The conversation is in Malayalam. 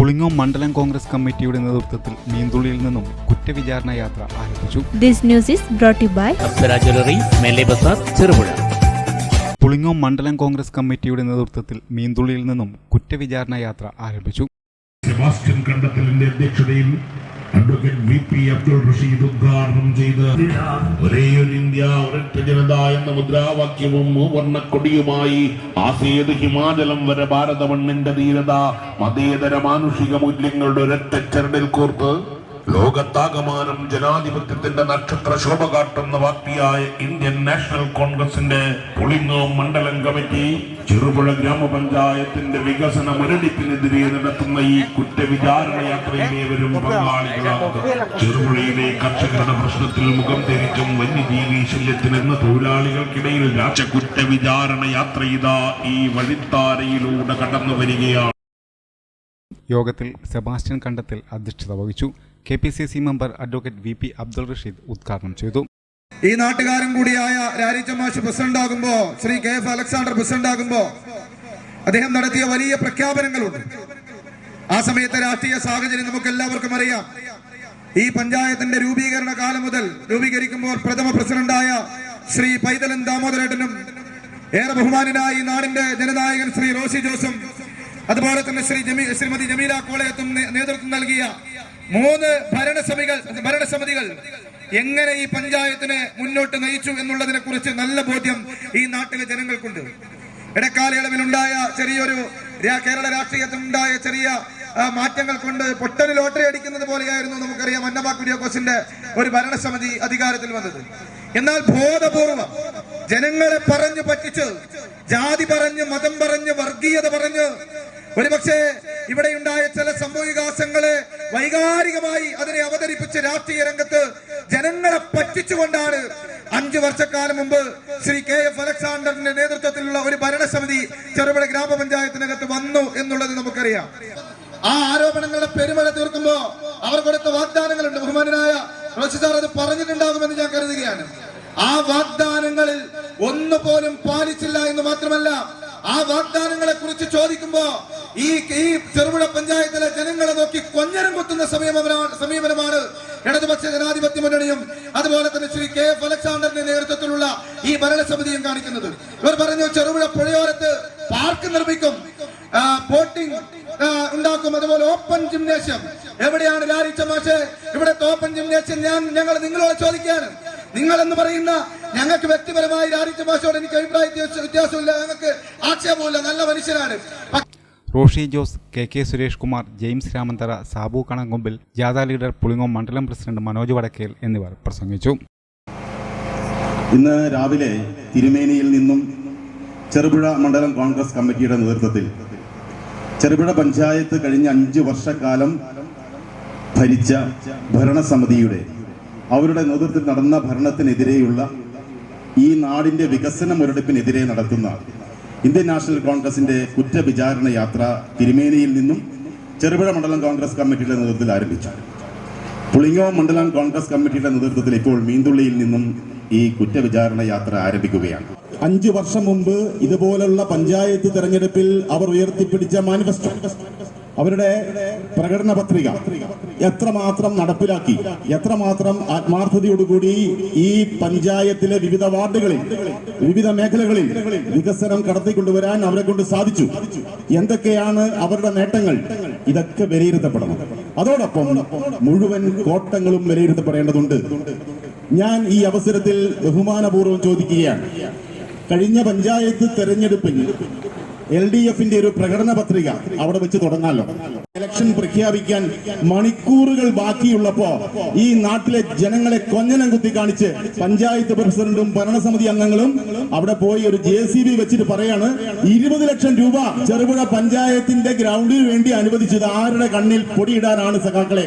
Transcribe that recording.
പുളിങ്ങോം മണ്ഡലം കോൺഗ്രസ് കമ്മിറ്റിയുടെ നേതൃത്വത്തിൽ നീന്തുള്ളിയിൽ നിന്നും കുറ്റവിചാരണ യാത്ര ആരംഭിച്ചു. This news is brought you by by Apsara jewellery Mele Bazar Cherupuzha. Pulingome മണ്ഡലം കോൺഗ്രസ് കമ്മിറ്റിയുടെ നേതൃത്വത്തിൽ മീന്തുള്ളിയിൽ നിന്നും കുറ്റവിചാരണ യാത്ര ആരംഭിച്ചു. സെബാസ്റ്റ്യൻ കണ്ടത്തലിന്റെ അധ്യക്ഷതയിൽ advocate V P Abdul Rasheed ഉദ്ഘാടനം ചെയ്ത് ഒരേ ഒരു ഇന്ത്യ ഒരൊറ്റ ജനത എന്ന മുദ്രാവാക്യവും മൂവർണക്കൊടിയുമായി ആസേത് ഹിമാചലം വരെ ഭാരതമണ്ണിന്റെ ധീരത മതേതര മാനുഷിക മൂല്യങ്ങളുടെ ഒരൊറ്റ ചരടിൽ കോർത്ത് ലോകത്താകമാനം ജനാധിപത്യത്തിന്റെ നക്ഷത്ര ശോഭ കാട്ടുന്ന പാർട്ടിയായ ഇന്ത്യൻ നാഷണൽ കോൺഗ്രസിന്റെ പുളിങ്ങോ മണ്ഡലം കമ്മിറ്റി ചെറുപുഴ ഗ്രാമപഞ്ചായത്തിന്റെ വികസന മുരടിപ്പിനെതിരെ നടത്തുന്ന ഈ കുറ്റവിചാരണ യാത്രയിലേവരും പങ്കാളികളാകുക ചെറുപുഴയിലെ കർഷകരുടെ പ്രശ്നത്തിൽ മുഖം ധരിച്ചും വന്യജീവി ശല്യത്തിനെന്ന തൊഴിലാളികൾക്കിടയിൽ രാജ കുറ്റവിചാരണ യാത്ര ഇതാ ഈ വഴിത്താരയിലൂടെ കടന്നു വരികയാണ്. യോഗത്തിൽ സെബാസ്റ്റ്യൻ കണ്ടത്തിൽ അധ്യക്ഷത വഹിച്ചു. K P C C member advocate V P Abdul Rasheed ഉദ്ഘാടനം ചെയ്തു. ഈ നാട്ടുകാരൻ കൂടിയായ രാരിച്ച മാഷ് പ്രസിഡന്റ് ആകുമ്പോ Shri K F Alexander president ആകുമ്പോ അദ്ദേഹം നടത്തിയ വലിയ പ്രഖ്യാപനങ്ങളുണ്ട്. ആ സമയത്തെ രാഷ്ട്രീയ സാഹചര്യം നമുക്ക് എല്ലാവർക്കും അറിയാം. ഈ പഞ്ചായത്തിന്റെ രൂപീകരണ കാലം മുതൽ രൂപീകരിക്കുമ്പോൾ പ്രഥമ പ്രസിഡന്റായ ശ്രീ പൈതലൻ ദാമോദരേട്ടനും ഏറെ ബഹുമാനായ ഈ നാടിന്റെ ജനനായകൻ ശ്രീ റോസി ജോസും അതുപോലെ തന്നെ ശ്രീ ജമീ ശ്രീമതി ജമീല കോളയത്തും നേതൃത്വം നൽകിയ മൂന്ന് ഭരണസമിതികൾ ഭരണസമിതികൾ എങ്ങനെ ഈ പഞ്ചായത്തിനെ മുന്നോട്ട് നയിച്ചു എന്നുള്ളതിനെ കുറിച്ച് നല്ല ബോധ്യം ഈ നാട്ടിലെ ജനങ്ങൾക്കുണ്ട്. ഇടക്കാലയളവിലുണ്ടായ ചെറിയൊരു കേരള രാഷ്ട്രീയത്തിൽ ഉണ്ടായ ചെറിയ മാറ്റങ്ങൾ കൊണ്ട് പൊട്ടന് ലോട്ടറി അടിക്കുന്നത് പോലെയായിരുന്നു നമുക്കറിയാം അന്നമ കുര്യാക്കോസിന്റെ ഒരു ഭരണസമിതി അധികാരത്തിൽ വന്നത്. എന്നാൽ ബോധപൂർവം ജനങ്ങളെ പറഞ്ഞു പറ്റിച്ച് ജാതി പറഞ്ഞ് മതം പറഞ്ഞ് വർഗീയത പറഞ്ഞ് ഒരുപക്ഷെ ഇവിടെയുണ്ടായ ചില സംഭവവികാസങ്ങളെ വൈകാരികമായി അതിനെ അവതരിപ്പിച്ച് രാഷ്ട്രീയ രംഗത്ത് ജനങ്ങളെ പറ്റിച്ചുകൊണ്ടാണ് അഞ്ചു വർഷക്കാലം മുമ്പ് ശ്രീ കെ എഫ് അലക്സാണ്ടറിന്റെ നേതൃത്വത്തിലുള്ള ഒരു ഭരണസമിതി ചെറുപുഴ ഗ്രാമപഞ്ചായത്തിനകത്ത് വന്നു എന്നുള്ളത് നമുക്കറിയാം. ആ ആരോപണങ്ങളുടെ പെരുമഴ തീർക്കുമ്പോ അവർ കൊടുത്ത വാഗ്ദാനങ്ങളുണ്ട്. ബഹുമാനായ റോഷി സാർ അത് പറഞ്ഞിട്ടുണ്ടാകുമെന്ന് ഞാൻ കരുതുകയാണ്. ആ വാഗ്ദാനങ്ങളിൽ ഒന്നുപോലും പാലിച്ചില്ല എന്ന് മാത്രമല്ല ആ വാഗ്ദാനങ്ങളെ കുറിച്ച് ചോദിക്കുമ്പോ ഈ ഈ ചെറുപുഴ പഞ്ചായത്തിലെ ജനങ്ങളെ നോക്കി കൊഞ്ഞരം കുത്തുന്ന സമീപനമാണ് സമീപനമാണ് ഇടതുപക്ഷ ജനാധിപത്യ മുന്നണിയും അതുപോലെ തന്നെ ശ്രീ കെ എഫ് അലക്സാണ്ടറിന്റെ നേതൃത്വത്തിലുള്ള ഈ ഭരണസമിതിയും കാണിക്കുന്നത്. ഇവർ പറഞ്ഞു ചെറുപുഴ പുഴയോരത്ത് പാർക്ക് നിർമ്മിക്കും ബോട്ടിംഗ് ഉണ്ടാക്കും അതുപോലെ ഓപ്പൺ ജിംനേഷ്യം. എവിടെയാണ് ലാരിച്ച മാഷെ ഇവിടെ ഓപ്പൺ ജിംനേഷ്യം ഞാൻ ഞങ്ങൾ നിങ്ങളോട് ചോദിക്കുകയാണ്. നിങ്ങൾ എന്ന് പറയുന്ന ഞങ്ങൾക്ക് വ്യക്തിപരമായി ലാരിച്ച മാഷോട് എനിക്ക് അഭിപ്രായ വ്യത്യാസ- വ്യത്യാസമില്ല. ഞങ്ങൾക്ക് ആക്ഷേപമില്ല. നല്ല മനുഷ്യരാണ്. പക്ഷേ Roshi Jose K K Suresh Kumar James Ramanthara Sabu Kanankombil ജാഥ ലീഡർ പുളിങ്ങോം മണ്ഡലം പ്രസിഡന്റ് മനോജ് വടക്കേൽ എന്നിവർ പ്രസംഗിച്ചു. ഇന്ന് രാവിലെ തിരുമേനിയിൽ നിന്നും ചെറുപുഴ മണ്ഡലം കോൺഗ്രസ് കമ്മിറ്റിയുടെ നേതൃത്വത്തിൽ. ചെറുപുഴ പഞ്ചായത്ത് കഴിഞ്ഞ അഞ്ച് വർഷക്കാലം ഭരിച്ച ഭരണസമിതിയുടെ അവരുടെ നേതൃത്വത്തിൽ നടന്ന ഭരണത്തിനെതിരെയുള്ള ഈ നാടിന്റെ വികസന മുരടിപ്പിനെതിരെ നടത്തുന്ന ഇന്ത്യൻ നാഷണൽ കോൺഗ്രസിന്റെ കുറ്റവിചാരണ യാത്ര തിരുമേനിയിൽ നിന്നും ചെറുപുഴ മണ്ഡലം കോൺഗ്രസ് കമ്മിറ്റിയുടെ നേതൃത്വത്തിൽ ആരംഭിച്ചു. പുളിങ്ങോ മണ്ഡലം കോൺഗ്രസ് കമ്മിറ്റിയുടെ നേതൃത്വത്തിൽ ഇപ്പോൾ മീന്തുള്ളിയിൽ നിന്നും ഈ കുറ്റവിചാരണ യാത്ര ആരംഭിക്കുകയാണ്. അഞ്ചു വർഷം മുമ്പ് ഇതുപോലുള്ള പഞ്ചായത്ത് തെരഞ്ഞെടുപ്പിൽ അവർ ഉയർത്തിപ്പിടിച്ച മാനിഫെസ്റ്റോ അവരുടെ പ്രകടന പത്രിക എത്രമാത്രം നടപ്പിലാക്കി എത്രമാത്രം ആത്മാർത്ഥതയോടുകൂടി ഈ പഞ്ചായത്തിലെ വിവിധ വാർഡുകളിൽ വിവിധ മേഖലകളിൽ വികസനം കടത്തിക്കൊണ്ടുവരാൻ അവരെ കൊണ്ട് സാധിച്ചു. എന്തൊക്കെയാണ് അവരുടെ നേട്ടങ്ങൾ? ഇതൊക്കെ വിലയിരുത്തപ്പെടണം. അതോടൊപ്പം മുഴുവൻ കോട്ടങ്ങളും വിലയിരുത്തപ്പെടേണ്ടതുണ്ട്. ഞാൻ ഈ അവസരത്തിൽ ബഹുമാനപൂർവം ചോദിക്കുകയാണ്. കഴിഞ്ഞ പഞ്ചായത്ത് തെരഞ്ഞെടുപ്പിൽ എൽ ഡി എഫിന്റെ ഒരു പ്രകടന പത്രിക അവിടെ വെച്ച് തുടങ്ങാലോ. ഇലക്ഷൻ പ്രഖ്യാപിക്കാൻ മണിക്കൂറുകൾ ബാക്കിയുള്ളപ്പോ ഈ നാട്ടിലെ ജനങ്ങളെ കൊഞ്ഞനം കുത്തി കാണിച്ച് പഞ്ചായത്ത് പ്രസിഡന്റും ഭരണസമിതി അംഗങ്ങളും അവിടെ പോയി ഒരു ജെ സി ബി വെച്ചിട്ട് പറയാണ് ഇരുപത് ലക്ഷം രൂപ ചെറുപുഴ പഞ്ചായത്തിന്റെ ഗ്രൗണ്ടിന് വേണ്ടി അനുവദിച്ചത് ആരുടെ കണ്ണിൽ പൊടിയിടാനാണ് സഖാക്കളെ?